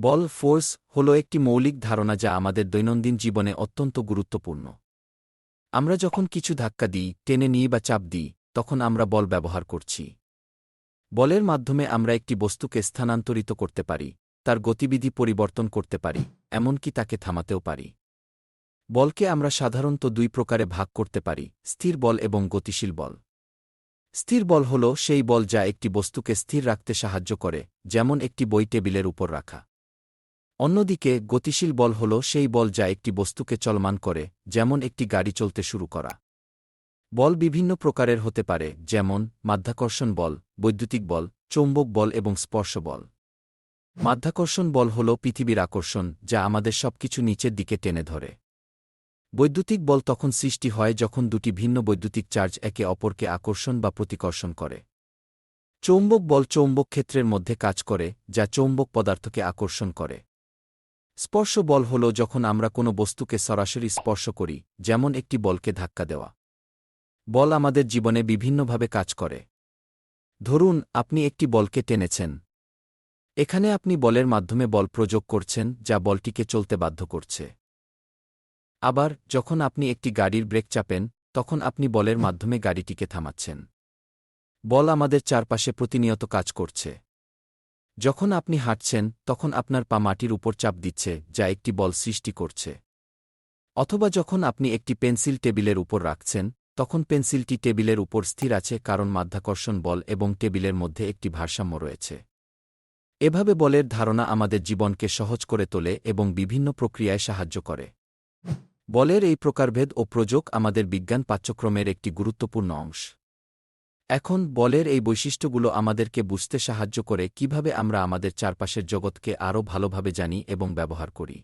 বল force হল একটি মৌলিক ধারণা যা আমাদের দৈনন্দিন জীবনে অত্যন্ত গুরুত্বপূর্ণ। আমরা যখন কিছু ধাক্কা দিই, টেনে নিই বা চাপ দিই, তখন আমরা বল ব্যবহার করছি। বলের মাধ্যমে আমরা একটি বস্তুকে স্থানান্তরিত করতে পারি, তার গতিবিধি পরিবর্তন করতে পারি, এমনকি তাকে থামাতেও পারি। বলকে আমরা সাধারণত দুই প্রকারে ভাগ করতে পারি, স্থির বল এবং গতিশীল বল। স্থির বল হল সেই বল যা একটি বস্তুকে স্থির রাখতে সাহায্য করে, যেমন একটি বই টেবিলের উপর রাখা। অন্যদিকে, গতিশীল বল হল সেই বল যা একটি বস্তুকে চলমান করে, যেমন একটি গাড়ি চলতে শুরু করা। বল বিভিন্ন প্রকারের হতে পারে, যেমন মাধ্যাকর্ষণ বল, বৈদ্যুতিক বল, চৌম্বক বল এবং স্পর্শ বল। মাধ্যাকর্ষণ বল হল পৃথিবীর আকর্ষণ, যা আমাদের সবকিছু নিচের দিকে টেনে ধরে। বৈদ্যুতিক বল তখন সৃষ্টি হয় যখন দুটি ভিন্ন বৈদ্যুতিক চার্জ একে অপরকে আকর্ষণ বা প্রতিকর্ষণ করে। চৌম্বক বল চৌম্বক ক্ষেত্রের মধ্যে কাজ করে, যা চৌম্বক পদার্থকে আকর্ষণ করে। স্পর্শ বল হল যখন আমরা কোনো বস্তুকে সরাসরি স্পর্শ করি, যেমন একটি বলকে ধাক্কা দেওয়া। বল আমাদের জীবনে বিভিন্নভাবে কাজ করে। ধরুন, আপনি একটি বলকে টেনেছেন। এখানে আপনি বলের মাধ্যমে বল প্রয়োগ করছেন, যা বলটিকে চলতে বাধ্য করছে। আবার, যখন আপনি একটি গাড়ির ব্রেক চাপেন, তখন আপনি বলের মাধ্যমে গাড়িটিকে থামাচ্ছেন। বল আমাদের চারপাশে প্রতিনিয়ত কাজ করছে। যখন আপনি হাঁটছেন, তখন আপনার পা মাটির উপর চাপ দিচ্ছে, যা একটি বল সৃষ্টি করছে। অথবা যখন আপনি একটি পেন্সিল টেবিলের উপর রাখছেন, তখন পেন্সিলটি টেবিলের উপর স্থির আছে কারণ মাধ্যাকর্ষণ বল এবং টেবিলের মধ্যে একটি ভারসাম্য রয়েছে। এভাবে বলের ধারণা আমাদের জীবনকে সহজ করে তোলে এবং বিভিন্ন প্রক্রিয়ায় সাহায্য করে। বলের এই প্রকারভেদ ও প্রযোগ আমাদের বিজ্ঞান পাঠ্যক্রমের একটি গুরুত্বপূর্ণ অংশ। এখন বলের এই বৈশিষ্ট্যগুলো আমাদেরকে বুঝতে সাহায্য করে কীভাবে আমরা আমাদের চারপাশের জগৎকে আরও ভালোভাবে জানি এবং ব্যবহার করি।